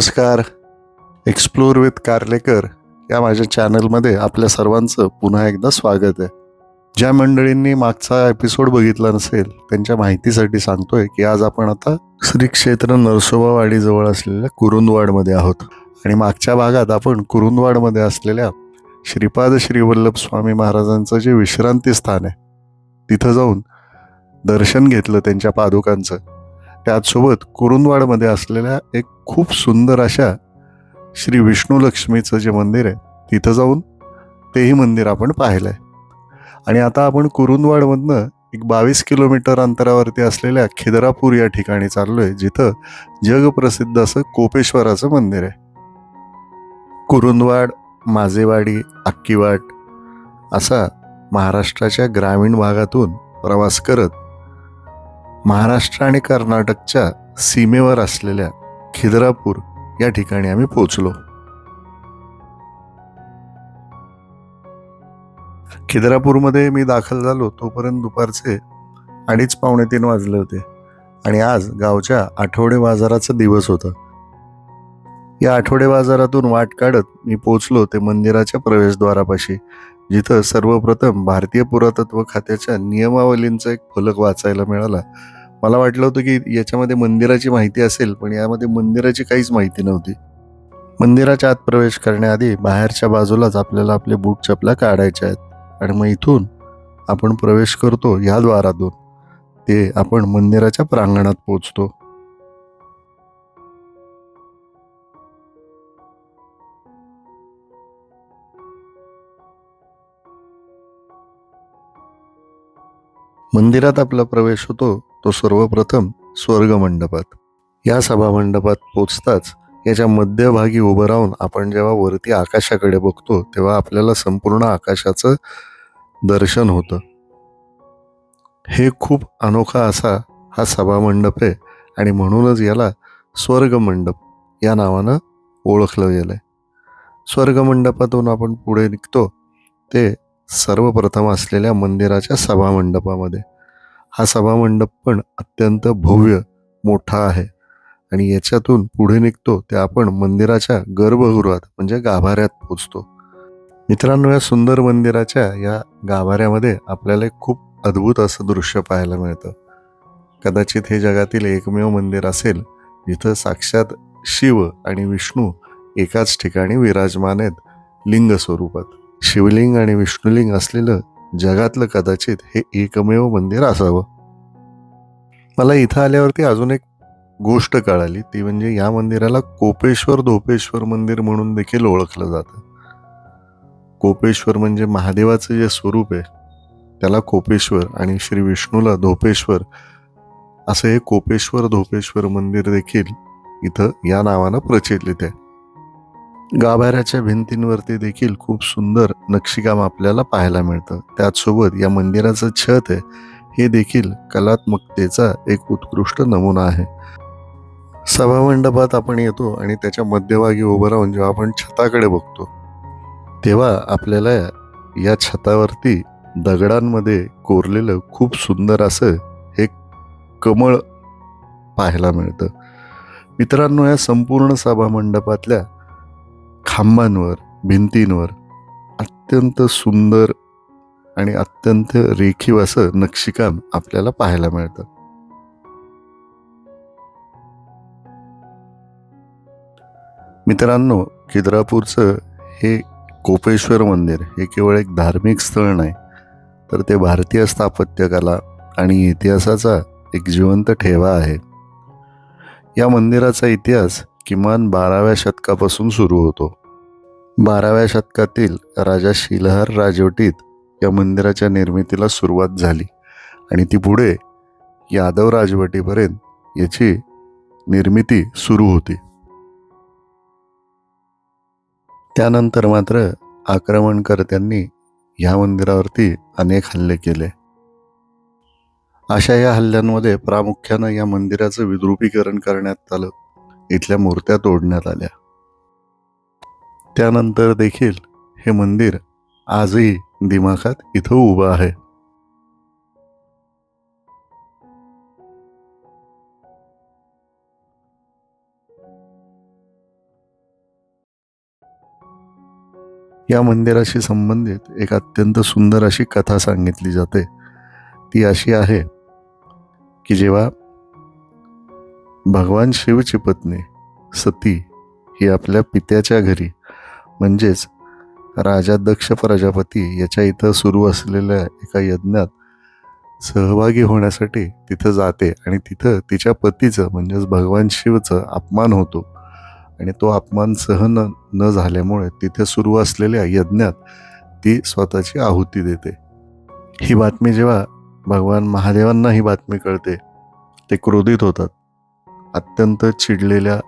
नमस्कार. Explore with Karlekar या माझ्या चॅनलमध्ये आपल्या सर्वांचं पुन्हा एकदा स्वागत आहे. ज्या मंडळींनी मागचा एपिसोड बघितला नसेल त्यांच्या माहितीसाठी सांगतोय की आज आपण आता श्री क्षेत्र नरसोबावाडीजवळ असलेल्या कुरुंदवाडमध्ये आहोत. आणि मागच्या भागात आपण कुरुंदवाडमध्ये असलेल्या श्रीपाद श्रीवल्लभ स्वामी महाराजांचं जे विश्रांती स्थान आहे तिथं जाऊन दर्शन घेतलं त्यांच्या पादुकांचं. त्याचसोबत कुरुंदवाडमध्ये असलेल्या एक खूप सुंदर अशा श्री विष्णू लक्ष्मीचं जे मंदिर आहे तिथं जाऊन तेही मंदिर आपण पाहिलंय. आणि आता आपण कुरुंदवाडमधनं एक बावीस किलोमीटर अंतरावरती असलेल्या खिद्रापूर या ठिकाणी चाललो आहे जिथं जगप्रसिद्ध असं कोपेश्वराचं मंदिर आहे. कुरुंदवाड माझेवाडी अक्कीवाट असा महाराष्ट्राच्या ग्रामीण भागातून प्रवास करत महाराष्ट्र आणि कर्नाटकच्या सीमेवर असलेल्या खिद्रापूर या ठिकाणी आम्ही पोचलो खिद्रापूरमध्ये मी दाखल झालो तोपर्यंत दुपारचे अडीच पावणे तीन वाजले होते आणि आज गावच्या आठवडे बाजाराचा दिवस होता. या आठवडे बाजारातून वाट काढत मी पोचलो ते मंदिराच्या प्रवेशद्वारापाशी. जिथं सर्वप्रथम भारतीय पुरातत्व खात्याच्या नियमावलींचा एक फलक वाचायला मिळाला. मला वाटलं होतं की याच्यामध्ये मंदिराची माहिती असेल पण यामध्ये मंदिराची काहीच माहिती नव्हती. मंदिराच्या आत प्रवेश करण्याआधी बाहेरच्या बाजूलाच आपल्याला आपले बूट चपला काढायच्या आहेत. आणि मग इथून आपण प्रवेश करतो ह्या द्वारातून. ते आपण मंदिराच्या प्रांगणात पोचतो. मंदिरात आपला प्रवेश होतो तो सर्वप्रथम स्वर्ग मंडपात या सभा मंडपात पोचताच याच्या मध्यभागी उभं राहून आपण जेव्हा वरती आकाशाकडे बघतो तेव्हा आपल्याला संपूर्ण आकाशाचं दर्शन होतं. हे खूप अनोखा असा हा सभा मंडप आहे आणि म्हणूनच याला स्वर्ग मंडप या नावानं ओळखलं गेलं स्वर्ग मंडपातून आपण पुढे निघतो ते सर्वप्रथम असलेल्या मंदिराच्या सभामंडपामध्ये. हा सभामंडप पण अत्यंत भव्य मोठा आहे आणि याच्यातून पुढे निघतो ते आपण मंदिराच्या गर्भगृहात म्हणजे गाभाऱ्यात पोचतो. मित्रांनो या सुंदर मंदिराच्या या गाभाऱ्यामध्ये आपल्याला एक खूप अद्भुत असं दृश्य पाहायला मिळतं. कदाचित हे जगातील एकमेव मंदिर असेल जिथं साक्षात शिव आणि विष्णू एकाच ठिकाणी विराजमान आहेत लिंग स्वरूपात शिवलिंग आणि विष्णुलिंग असलेलं जगातलं कदाचित हे एकमेव मंदिर असावं. मला इथं आल्यावरती अजून एक गोष्ट कळाली. ती म्हणजे या मंदिराला कोपेश्वर धोपेश्वर मंदिर म्हणून देखील ओळखलं जातं. कोपेश्वर म्हणजे महादेवाचं जे स्वरूप आहे त्याला कोपेश्वर आणि श्री विष्णूला धोपेश्वर असं हे कोपेश्वर धोपेश्वर मंदिर देखील इथं या नावानं प्रचलित आहे. गाभाऱ्याच्या भिंतींवरती देखील खूप सुंदर नक्षीकाम आपल्याला पाहायला मिळतं. त्याचसोबत या मंदिराचं छत आहे हे देखील कलात्मकतेचा एक उत्कृष्ट नमुना आहे. सभामंडपात आपण येतो आणि त्याच्या मध्यभागी उभं राहून जेव्हा आपण छताकडे बघतो तेव्हा आपल्याला या छतावरती दगडांमध्ये कोरलेलं खूप सुंदर असं हे कमळ पाहायला मिळतं. मित्रांनो या संपूर्ण सभामंडपातल्या खांबांवर भिंतींवर अत्यंत सुंदर आणि अत्यंत रेखीव असं नक्षीकाम आपल्याला पाहायला मिळतं. मित्रांनो खिद्रापूरचं हे कोपेश्वर मंदिर हे केवळ एक धार्मिक स्थळ नाही तर ते भारतीय स्थापत्यकला आणि इतिहासाचा एक जिवंत ठेवा आहे. या मंदिराचा इतिहास किमान बाराव्या शतकापासून सुरू होतो. बाराव्या शतकातील राजा शिलहर राजवटीत या मंदिराच्या निर्मितीला सुरुवात झाली आणि ती पुढे यादव राजवटीपर्यंत याची निर्मिती सुरू होती. त्यानंतर मात्र आक्रमणकर्त्यांनी ह्या मंदिरावरती अनेक हल्ले केले. अशा या हल्ल्यांमध्ये प्रामुख्यानं या मंदिराचं विद्रुपीकरण करण्यात आलं. इथल्या मूर्त्या तोडण्यात आल्या. त्यानंतर देखील हे मंदिर आजही दिमाखात इथं उभं आहे. या मंदिराशी संबंधित एक अत्यंत सुंदर अशी कथा सांगितली जाते. ती अशी आहे की जेव्हा भगवान शिवची पत्नी सती ही आपल्या पित्याच्या घरी म्हणजेच राजा दक्ष प्रजापती याच्या इथं सुरू असलेल्या एका यज्ञात सहभागी होण्यासाठी तिथं जाते आणि तिथं तिच्या पतीचं म्हणजेच भगवान शिवचं अपमान होतो. आणि तो अपमान सहन न झाल्यामुळे तिथे सुरू असलेल्या यज्ञात ती स्वतःची आहुती देते. ही बातमी जेव्हा भगवान महादेवांना ही बातमी कळते ते क्रोधित होतात. अत्यंत चिडलेल्या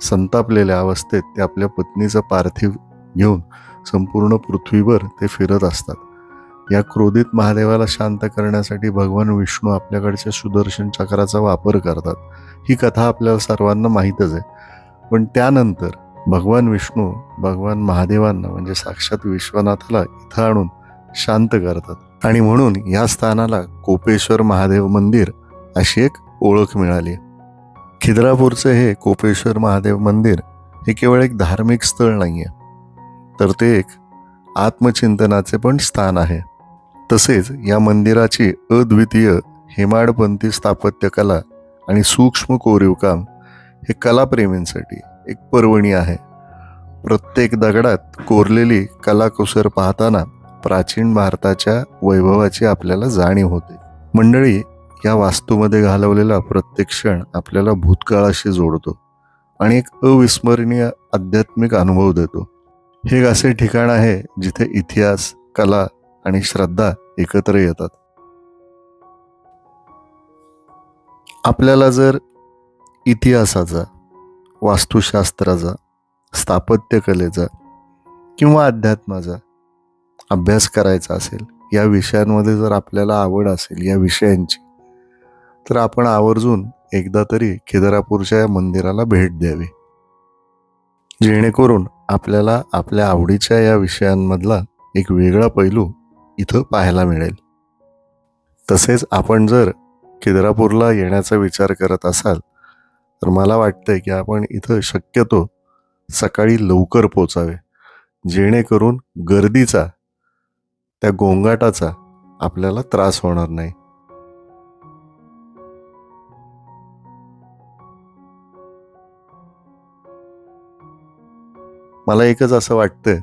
संतापलेल्या अवस्थेत ते आपल्या पत्नीचं पार्थिव घेऊन संपूर्ण पृथ्वीवर ते फिरत असतात. या क्रोधित महादेवाला शांत करण्यासाठी भगवान विष्णू आपल्याकडच्या सुदर्शन चक्राचा वापर करतात. ही कथा आपल्याला सर्वांना माहीतच आहे. पण त्यानंतर भगवान विष्णू भगवान महादेवांना म्हणजे साक्षात विश्वनाथाला इथं आणून शांत करतात. आणि म्हणून या स्थानाला कोपेश्वर महादेव मंदिर अशी एक ओळख मिळाली. खिद्रापूरचं हे कोपेश्वर महादेव मंदिर हे केवळ एक धार्मिक स्थळ नाही आहे तर ते एक आत्मचिंतनाचे पण स्थान आहे. तसेच या मंदिराची अद्वितीय हेमाडपंथी स्थापत्यकला आणि सूक्ष्म कोरीवकाम हे कलाप्रेमींसाठी एक पर्वणी आहे. प्रत्येक दगडात कोरलेली कलाकुसर पाहताना प्राचीन भारताच्या वैभवाची आपल्याला जाणीव होते. मंडळी या वास्तूमध्ये घालवलेला प्रत्येक क्षण आपल्याला भूतकाळाशी जोडतो आणि एक अविस्मरणीय आध्यात्मिक अनुभव देतो. हे एक असे ठिकाण आहे जिथे इतिहास कला आणि श्रद्धा एकत्र येतात. आपल्याला जर इतिहासाचा वास्तुशास्त्राचा स्थापत्यकलेचा किंवा अध्यात्माचा अभ्यास करायचा असेल या विषयांमध्ये जर आपल्याला आवड असेल या विषयांची तर आपण आवर्जून एकदा तरी केदारापूरच्या या मंदिराला भेट द्यावी. जेणेकरून आपल्याला आपल्या आवडीच्या या विषयांमधला एक वेगळा पैलू इथं पाहायला मिळेल. तसेच आपण जर केदारापूरला येण्याचा विचार करत असाल तर मला वाटतंय की आपण इथं शक्यतो सकाळी लवकर पोचावे. जेणेकरून गर्दीचा त्या गोंगाटाचा आपल्याला त्रास होणार नाही. मला एकच असं वाटतं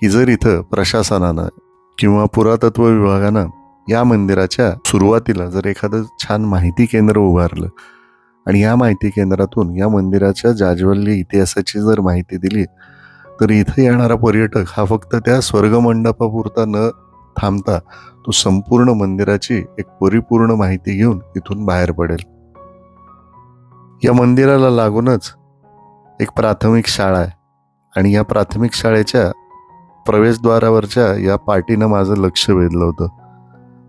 की जर इथं प्रशासनानं किंवा पुरातत्व विभागानं या मंदिराच्या सुरुवातीला जर एखादं छान माहिती केंद्र उभारलं आणि या माहिती केंद्रातून या मंदिराच्या जाज्वल्य इतिहासाची जर माहिती दिली तर इथं येणारा पर्यटक हा फक्त त्या स्वर्गमंडपापुरता न थांबता तो संपूर्ण मंदिराची एक परिपूर्ण माहिती घेऊन इथून बाहेर पडेल. या मंदिराला लागूनच एक प्राथमिक शाळा आहे. आणि या प्राथमिक शाळेच्या प्रवेशद्वारावरच्या या पार्टीनं माझं लक्ष वेधलं होतं.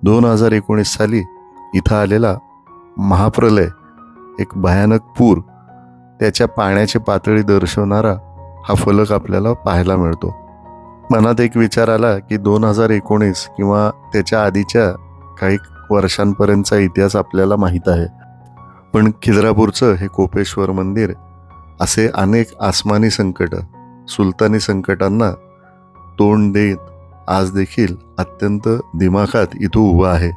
दोन हजार एकोणीस साली इथं आलेला महाप्रलय एक भयानक पूर त्याच्या पाण्याची पातळी दर्शवणारा हा फलक आपल्याला पाहायला मिळतो. मनात एक विचार आला की दोन हजार एकोणीस किंवा त्याच्या आधीच्या काही वर्षांपर्यंतचा इतिहास आपल्याला माहीत आहे. पण खिद्रापूरचं हे कोपेश्वर मंदिर असे अनेक आसमानी संकट सुलतानी संकटांना तोंड देत आज देखील अत्यंत दिमाखात इथं उभं आहे.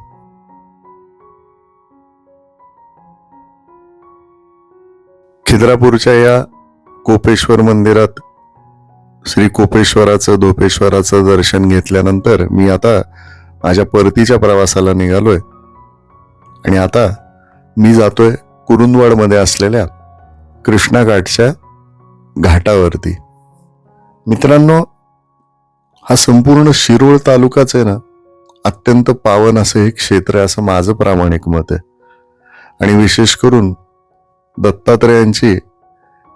खिद्रापूरच्या या कोपेश्वर मंदिरात श्री कोपेश्वराचं धोपेश्वराचं दर्शन घेतल्यानंतर मी आता माझ्या परतीच्या प्रवासाला निघालोय. आणि आता मी जातोय कुरुंदवाडमध्ये असलेल्या कृष्णाघाटच्या घाटावरती. मित्रांनो हा संपूर्ण शिरोळ तालुकाच आहे ना अत्यंत पावन असं हे क्षेत्र आहे असं माझं प्रामाणिक मत आहे. आणि विशेष करून दत्तात्रयांची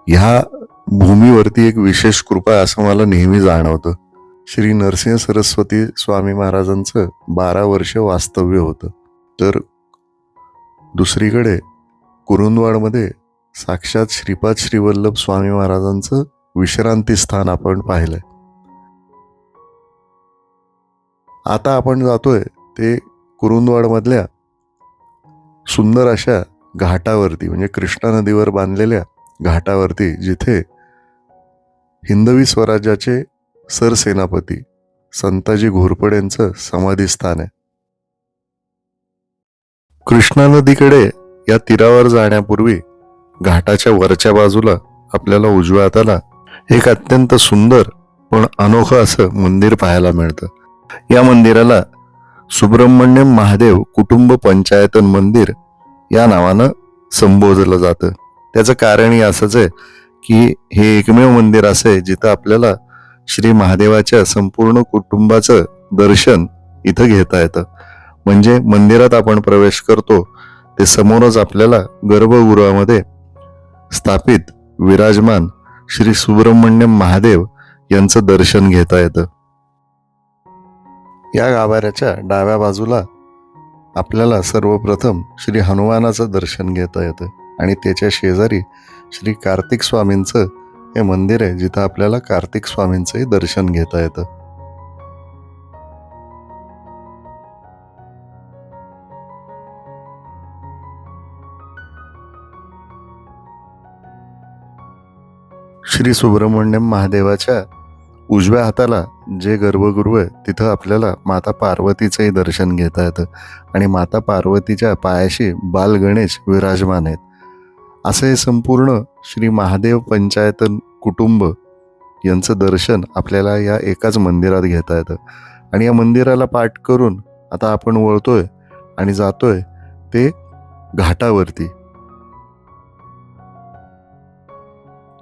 ह्या भूमीवरती एक विशेष कृपा आहे असं मला नेहमी जाणवतं. श्री नरसिंह सरस्वती स्वामी महाराजांचं बारा वर्ष वास्तव्य होतं. तर दुसरीकडे कुरुंदवाडमध्ये साक्षात श्रीपाद श्रीवल्लभ स्वामी महाराजांचं विश्रांती स्थान आपण पाहिलंय. आता आपण जातोय ते कुरुंदवाडमधल्या सुंदर अशा घाटावरती म्हणजे कृष्णा नदीवर बांधलेल्या घाटावरती जिथे हिंदवी स्वराज्याचे सरसेनापती संताजी घोरपडेंचं समाधीस्थान आहे. कृष्णा नदीकडे या तीरावर जाण्यापूर्वी घाटाच्या वरच्या बाजूला आपल्याला उजव्या हाताला एक अत्यंत सुंदर पण अनोखं असं मंदिर पाहायला मिळतं. या मंदिराला सुब्रमण्यम महादेव कुटुंब पंचायतन मंदिर या नावानं संबोधलं जातं. त्याचं कारणही असंच आहे की हे एकमेव मंदिर असं आहे जिथं आपल्याला श्री महादेवाच्या संपूर्ण कुटुंबाचं दर्शन इथं घेता येतं. म्हणजे मंदिरात आपण प्रवेश करतो ते समोरच आपल्याला गर्भगृहामध्ये स्थापित विराजमान श्री सुब्रमण्यम महादेव यांचं दर्शन घेता येतं. या गाभाऱ्याच्या डाव्या बाजूला आपल्याला सर्वप्रथम श्री हनुमानाचं दर्शन घेता येतं आणि त्याच्या शेजारी श्री कार्तिक स्वामींचं हे मंदिर आहे जिथं आपल्याला कार्तिक स्वामींचंही दर्शन घेता येतं. श्री सुब्रमण्यम महादेवाच्या उजव्या हाताला जे गर्भगृह आहे तिथं आपल्याला माता पार्वतीचंही दर्शन घेता येतं. आणि माता पार्वतीच्या पायाशी बाल गणेश विराजमान आहेत. असं हे संपूर्ण श्री महादेव पंचायतन कुटुंब यांचं दर्शन आपल्याला या एकाच मंदिरात घेता येतं. आणि या मंदिराला पाठ करून आता आपण वळतोय आणि जातोय ते घाटावरती.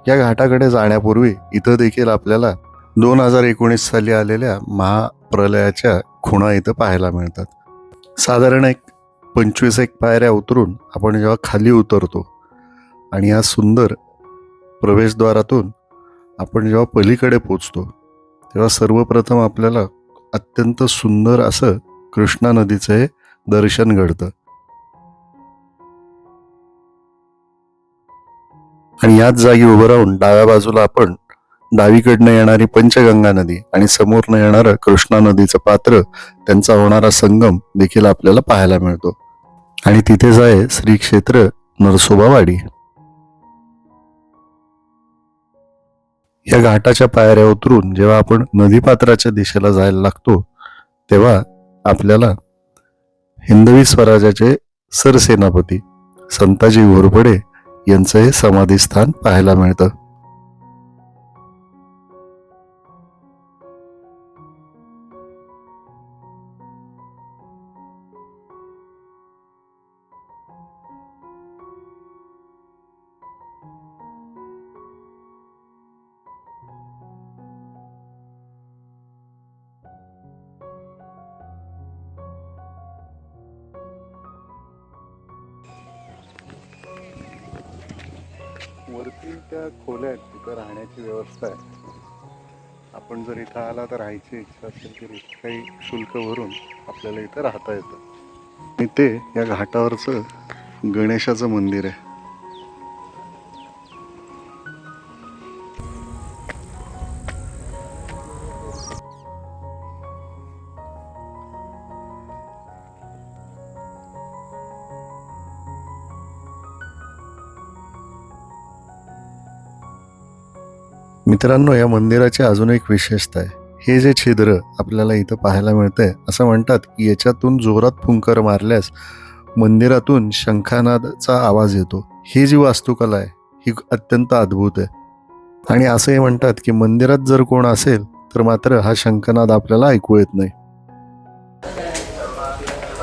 या घाटाकडे जाण्यापूर्वी इथं देखील आपल्याला दोन हजार एकोणीस साली आलेल्या महाप्रलयाच्या खुणा इथं पाहायला मिळतात. साधारण एक पंचवीस एक पायऱ्या उतरून आपण जेव्हा खाली उतरतो आणि या सुंदर प्रवेशद्वारातून आपण जेव्हा पलीकडे पोचतो तेव्हा सर्वप्रथम आपल्याला अत्यंत सुंदर असं कृष्णा नदीचं हे दर्शन घडतं. आणि याच जागी उभं राहून डाव्या बाजूला आपण डावीकडनं येणारी पंचगंगा नदी आणि समोरनं येणारं कृष्णा नदीचं पात्र त्यांचा होणारा संगम देखील आपल्याला पाहायला मिळतो. आणि तिथेच आहे श्री क्षेत्र नरसोबावाडी. या घाटाच्या पायऱ्या उतरून जेव्हा आपण नदीपात्राच्या दिशेला जायला लागतो तेव्हा आपल्याला हिंदवी स्वराज्याचे सरसेनापती संताजी घोरपडे यांचं हे समाधीस्थान पाहायला मिळतं. वरती त्या खोल्या आहेत तिथं राहण्याची व्यवस्था आहे. आपण जर इथं आला तर राहायची इच्छा असेल तर इथं काही शुल्क भरून आपल्याला इथं राहता येतं. आणि ते या घाटावरचं गणेशाचं मंदिर आहे. मित्रांनो या मंदिराची अजून एक विशेषता आहे. हे जे छिद्र आपल्याला इथं पाहायला मिळतंय असं म्हणतात की याच्यातून जोरात फुंकर मारल्यास मंदिरातून शंखानादाचा आवाज येतो. ही जी वास्तुकला आहे ही अत्यंत अद्भुत आहे. आणि असंही म्हणतात की मंदिरात जर कोण असेल तर मात्र हा शंखनाद आपल्याला ऐकू येत नाही.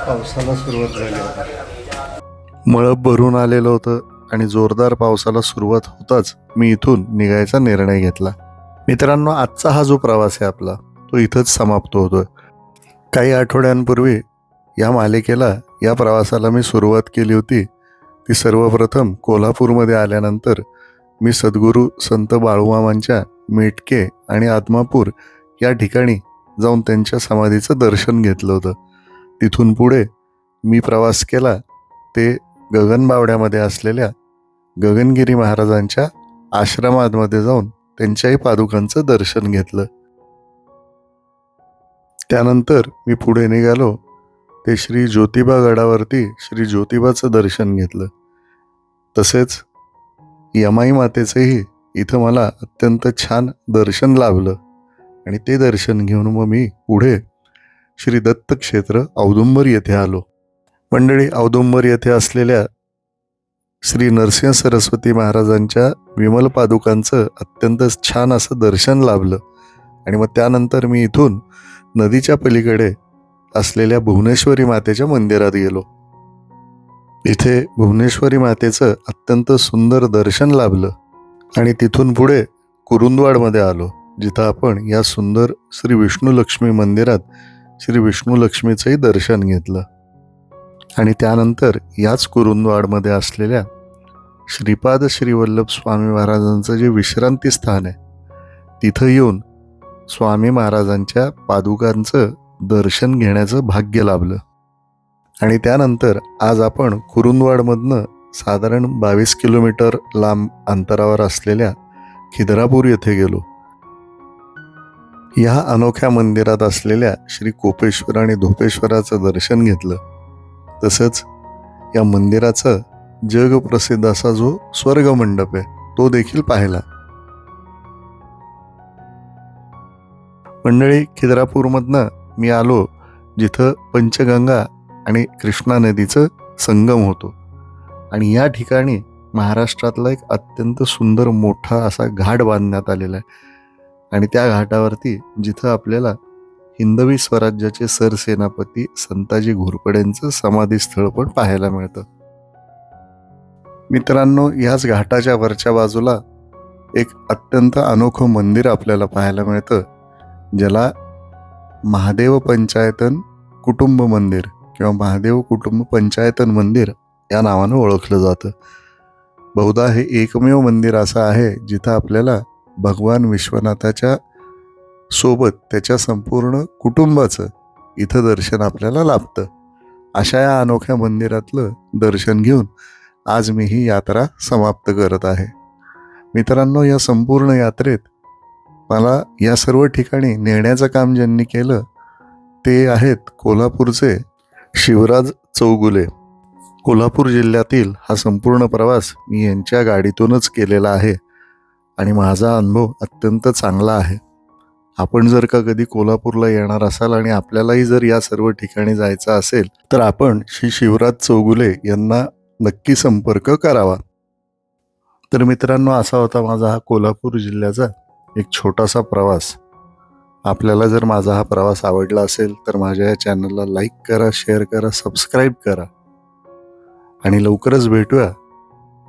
पावसाला सुरुवात झाली. मळप भरून आलेलं होतं. आणि जोरदार पावसाला सुरुवात होताच मी इथून निघायचा निर्णय घेतला. मित्रांनो आजचा हा जो प्रवास आहे आपला तो इथंच समाप्त होतोय. काही आठवड्यांपूर्वी या मालिकेला या प्रवासाला मी सुरुवात केली होती. ती सर्वप्रथम कोल्हापूरमध्ये आल्यानंतर मी सद्गुरू संत बाळूमामांच्या मेटके आणि आत्मापूर या ठिकाणी जाऊन त्यांच्या समाधीचं दर्शन घेतलं होतं. तिथून पुढे मी प्रवास केला ते गगनबावड्यामध्ये असलेल्या गगनगिरी महाराजांच्या आश्रमामध्ये जाऊन त्यांच्याही पादुकांचं दर्शन घेतलं. त्यानंतर मी पुढे निघालो. ते श्री ज्योतिबा गडावरती श्री ज्योतिबाचं दर्शन घेतलं. तसेच यमाई मातेचंही इथं मला अत्यंत छान दर्शन लाभलं आणि ते दर्शन घेऊन मग मी पुढे श्री दत्त क्षेत्र औदुंबर येथे आलो. मंडळी औदुंबर येथे असलेल्या श्री नरसिंह सरस्वती महाराजांच्या विमल पादुकांचं अत्यंत छान असं दर्शन लाभलं. आणि मग त्यानंतर मी इथून नदीच्या पलीकडे असलेल्या भुवनेश्वरी मातेच्या मंदिरात गेलो. इथे भुवनेश्वरी मातेचं अत्यंत सुंदर दर्शन लाभलं. आणि तिथून पुढे कुरुंदवाडमध्ये आलो जिथं आपण या सुंदर श्री विष्णू लक्ष्मी मंदिरात श्री विष्णू लक्ष्मीचंही दर्शन घेतलं. आणि त्यानंतर याच कुरुंदवाडमध्ये असलेल्या श्रीपाद श्रीवल्लभ स्वामी महाराजांचं जे विश्रांती स्थान आहे तिथं येऊन स्वामी महाराजांच्या पादुकांचं दर्शन घेण्याचं भाग्य लाभलं. आणि त्यानंतर आज आपण कुरुंदवाडमधनं साधारण बावीस किलोमीटर लांब अंतरावर असलेल्या खिद्रापूर येथे गेलो. या अनोख्या मंदिरात असलेल्या श्री कोपेश्वर आणि धोपेश्वराचं दर्शन घेतलं. तसंच या मंदिराचं जगप्रसिद्ध असा जो स्वर्ग मंडप आहे तो देखील पाहिला. मंडळी खिद्रापूरमधनं मी आलो जिथं पंचगंगा आणि कृष्णा नदीचं संगम होतो. आणि या ठिकाणी महाराष्ट्रातला एक अत्यंत सुंदर मोठा असा घाट बांधण्यात आलेला आहे. आणि त्या घाटावरती जिथं आपल्याला हिंदवी स्वराज्याचे सरसेनापती संताजी घोरपडेंचं समाधीस्थळ पण पाहायला मिळतं. मित्रांनो याच घाटाच्या वरच्या बाजूला एक अत्यंत अनोखं मंदिर आपल्याला पाहायला मिळतं ज्याला महादेव पंचायतन कुटुंब मंदिर किंवा महादेव कुटुंब पंचायतन मंदिर या नावानं ओळखलं जातं. बहुधा हे एकमेव मंदिर असं आहे जिथं आपल्याला भगवान विश्वनाथाच्या सोबत त्याच्या संपूर्ण कुटुंबाचं इथं दर्शन आपल्याला लाभतं. अशा या अनोख्या मंदिरातलं दर्शन घेऊन आज मी ही यात्रा समाप्त करत आहे. मित्रांनो या संपूर्ण यात्रेत मला या सर्व ठिकाणी नेण्याचं काम ज्यांनी केलं ते आहेत कोल्हापूरचे शिवराज चौगुले. कोल्हापूर जिल्ह्यातील हा संपूर्ण प्रवास मी यांच्या गाडीतूनच केलेला आहे आणि माझा अनुभव अत्यंत चांगला आहे. आपण जर का कधी कोल्हापूरला येणार असाल आणि आपल्यालाही जर या सर्व ठिकाणी जायचं असेल तर आपण श्री शिवराज चौगुले यांना नक्की संपर्क करावा. तर मित्रांनो असा होता माझा हा कोल्हापूर जिल्ह्याचा एक छोटासा प्रवास. आपल्याला जर माझा हा प्रवास आवडला असेल तर माझ्या या चॅनलला लाईक करा शेअर करा सबस्क्राईब करा. आणि लवकरच भेटूया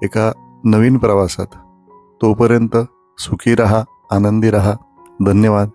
एका नवीन प्रवासात. तोपर्यंत सुखी रहा आनंदी रहा. धन्यवाद.